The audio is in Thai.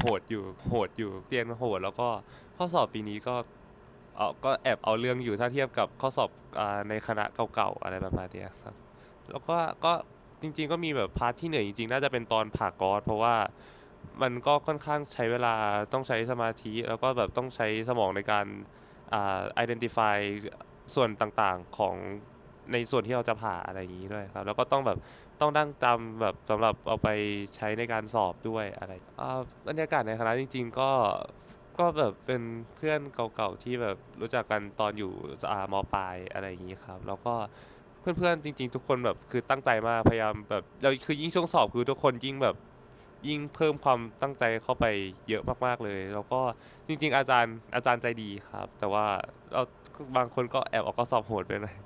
โหดอยู่โหดอยู่เรียนโหด แล้วก็ข้อสอบปีนี้ก็เอาก็แอบเอาเรื่องอยู่ถ้าเทียบกับข้อสอบอในคณะเก่าๆอะไรประมาณนี้ครับ แล้วก็ก็จริง ๆ ก็มีแบบพาร์ทที่เหนื่อยจริงๆ น่าจะเป็นตอนผ่ากอสเพราะว่ามันก็ค่อนข้างใช้เวลาต้องใช้สมาธิแล้วก็แบบต้องใช้สมองในการอ่า identify ส่วนต่างๆของ ในส่วนที่เราจะผ่าอะไรอย่างนี้ด้วยครับ แล้วก็ต้องแบบต้องนั่งจำแบบสำหรับเอาไปใช้ในการสอบด้วยอะไรอ่าบรรยากาศในคณะจริง ๆ ก็ก็แบบเป็นเพื่อนเก่าๆที่แบบรู้จักกันตอนอยู่อามปลายอะไรอย่างนี้ครับ แล้วก็เพื่อนๆจริง ๆ ทุกคนแบบคือตั้งใจมากพยายามแบบเราคือยิ่งช่วงสอบคือทุกคนยิ่งแบบยิ่งเพิ่มความตั้งใจเข้าไปเยอะมากๆเลย แล้วก็จริง ๆ อาจารย์อาจารย์ใจดีครับ แต่ว่าเราบางคนก็แอบออกข้อสอบโหดไปหน่อย